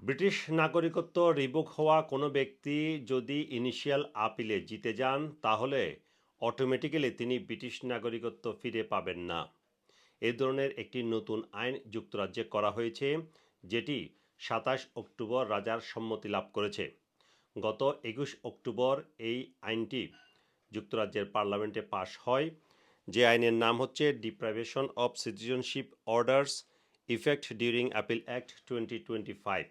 British নাগরিকত্ব revoke হওয়া কোনো ব্যক্তি যদি ইনিশিয়াল আপিলে জিতে যান, তাহলে অটোমেটিক্যালি তিনি ব্রিটিশ নাগরিকত্ব ফিরে পাবেন না। এ ধরনের একটি নতুন আইন যুক্তরাজ্যে করা হয়েছে, যেটি সাতাশ অক্টোবর রাজার সম্মতি লাভ করেছে। গত একুশ অক্টোবর এই আইনটি যুক্তরাজ্যের পার্লামেন্টে পাশ হয়। যে আইনের নাম হচ্ছে deprivation of citizenship orders effect during appeal act twenty twenty five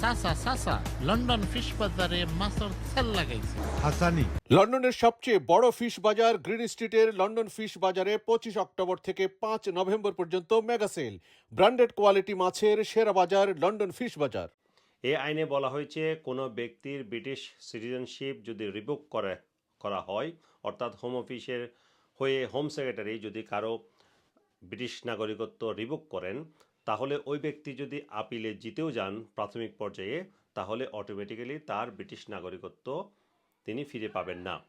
চাচা চাচা লন্ডন ফিশ বাজারে মাছের সেল লাগাইছে। হাসানি। লন্ডনের সবচেয়ে বড় ফিশ বাজার গ্রিন স্ট্রিটের লন্ডন ফিশ বাজারে পঁচিশ অক্টোবর থেকে পাঁচ নভেম্বর পর্যন্ত মেগা সেল। ব্র্যান্ডেড কোয়ালিটি মাছের সেরা বাজার লন্ডন ফিশ বাজার। এই আইনে বলা হয়েছে কোনো ব্যক্তির ব্রিটিশ সিটিজেনশিপ যদি রিভোক করে করা হয় অর্থাৎ হোম অফিসের হয়ে হোম সেক্রেটারি যদি কারও ব্রিটিশ নাগরিকত্ব রিভোক করেন তাহলে ওই ব্যক্তি যদি আপিলে জিতেও যান প্রাথমিক পর্যায়ে, তাহলে অটোমেটিক্যালি তার ব্রিটিশ নাগরিকত্ব তিনি ফিরে পাবেন না।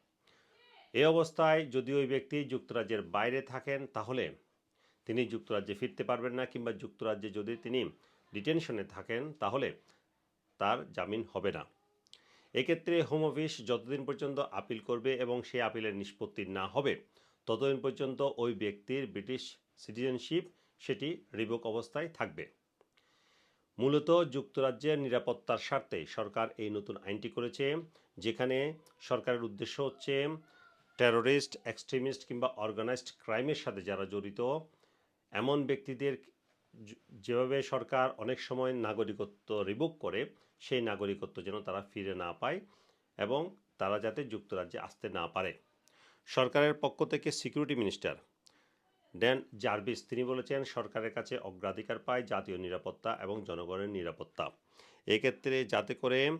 এই অবস্থায় যদি ওই ব্যক্তি যুক্তরাজ্যের বাইরে থাকেন, তাহলে তিনি যুক্তরাজ্যে ফিরতে পারবেন না কিংবা যুক্তরাজ্যে যদি তিনি ডিটেনশনে থাকেন, তাহলে তার জামিন হবে না। এক্ষেত্রে হোম অফিস যতদিন পর্যন্ত আপিল করবে এবং সেই আপিলের নিষ্পত্তি না হবে, ততদিন পর্যন্ত ওই ব্যক্তির ব্রিটিশ সিটিজেনশিপ সেটি রিভোক অবস্থায় থাকবে। মূলত যুক্তরাজ্যের নিরাপত্তার স্বার্থে সরকার এই নতুন আইনটি করেছে, যেখানে সরকারের উদ্দেশ্য হচ্ছে টেরোরিস্ট এক্সট্রিমিস্ট কিংবা অর্গানাইজড ক্রাইমের সাথে যারা জড়িত, এমন ব্যক্তিদের যেভাবে সরকার অনেক সময় নাগরিকত্ব রিভোক করে, সেই নাগরিকত্ব যেন তারা ফিরে না পায় এবং তারা যাতে যুক্তরাজ্যে আসতে না পারে। সরকারের পক্ষ থেকে সিকিউরিটি মিনিস্টার ড্যান জার্ভিস, তিনি বলেছেন, সরকারের কাছে অগ্রাধিকার পায় জাতীয় নিরাপত্তা এবং জনগণের নিরাপত্তা। এক্ষেত্রে যাতে করে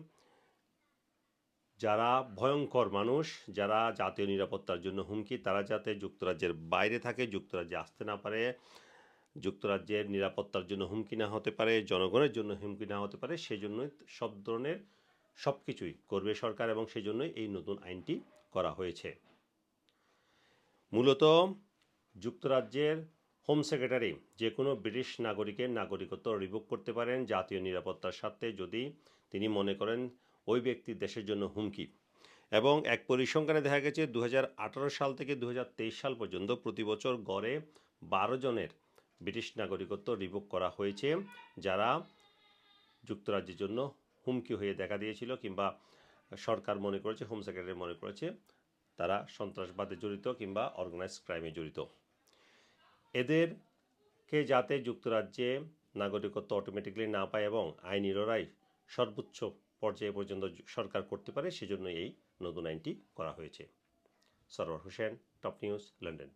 যারা ভয়ঙ্কর মানুষ, যারা জাতীয় নিরাপত্তার জন্য হুমকি, তারা যাতে যুক্তরাজ্যের বাইরে থাকে, যুক্তরাজ্যে আসতে না পারে, যুক্তরাজ্যের নিরাপত্তার জন্য হুমকি না হতে পারে, জনগণের জন্য হুমকি না হতে পারে সেই জন্যই সব ধরনের সব কিছুই করবে সরকার এবং সেই জন্যই এই নতুন আইনটি করা হয়েছে। মূলত যুক্তরাজ্যের হোম সেক্রেটারি যে কোনো ব্রিটিশ নাগরিকের নাগরিকত্ব রিভোক করতে পারেন জাতীয় নিরাপত্তার স্বার্থে যদি তিনি মনে করেন ওই ব্যক্তি দেশের জন্য হুমকি। এবং এক পরিসংখ্যানে দেখা গেছে দু হাজার আঠারো সাল থেকে দু হাজার তেইশ সাল পর্যন্ত প্রতি বছর গড়ে বারো জনের ব্রিটিশ নাগরিকত্ব রিভোক করা হয়েছে, যারা যুক্তরাজ্যের জন্য হুমকি হয়ে দেখা দিয়েছিল কিংবা সরকার মনে করেছে, হোম সেক্রেটারি মনে করেছে, তারা সন্ত্রাসবাদে জড়িত কিংবা অর্গানাইজ ক্রাইমে জড়িত। এদেরকে যাতে যুক্তরাজ্যে নাগরিকত্ব অটোমেটিকলি না পায় এবং আইনি লড়াই সর্বোচ্চ পর্যায়ে পর্যন্ত সরকার করতে পারে সেজন্য এই নতুন আইনটি করা হয়েছে। Sarwar Hossain top news London